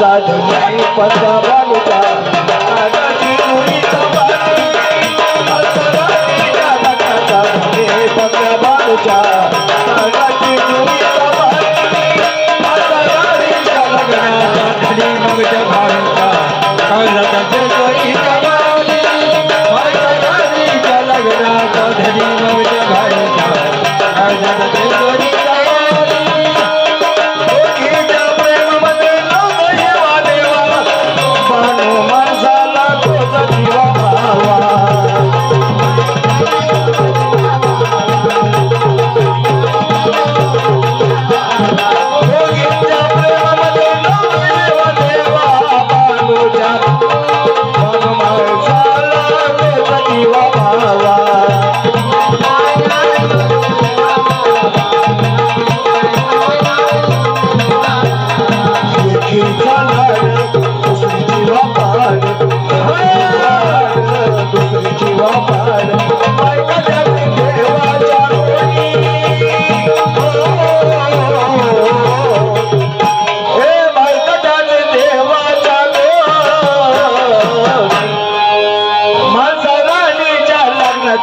साधू नाही पसा बालूचा